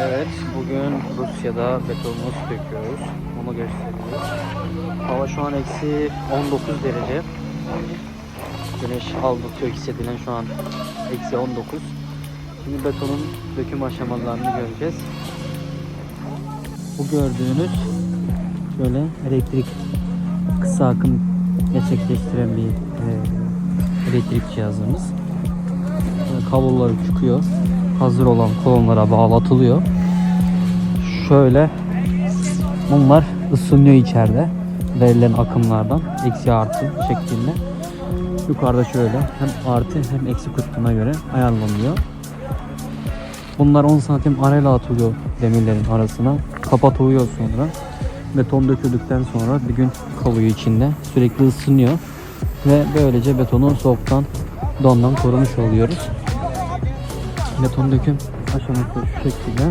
Evet, bugün Rusya'da betonunu döküyoruz. Onu gösteriyoruz. Hava şu an eksi 19 derece. Güneş aldatıyor hissedilen şu an eksi 19. Şimdi betonun döküm aşamalarını göreceğiz. Bu gördüğünüz böyle elektrik kısa akım gerçekleştiren bir e, elektrik cihazımız. Kabloları çıkıyor. Hazır olan kolonlara bağlatılıyor. Şöyle bunlar ısınıyor içeride verilen akımlardan eksi artı şeklinde. Yukarıda şöyle hem artı hem eksi kutbuna göre ayarlanıyor. Bunlar 10 santim arayla atılıyor demirlerin arasına. Kapatılıyor sonra. Beton döküldükten sonra bir gün kalıyor içinde. Sürekli ısınıyor. Ve böylece betonu soğuktan dondan korumuş oluyoruz. Beton döküm aşaması şu şekilde.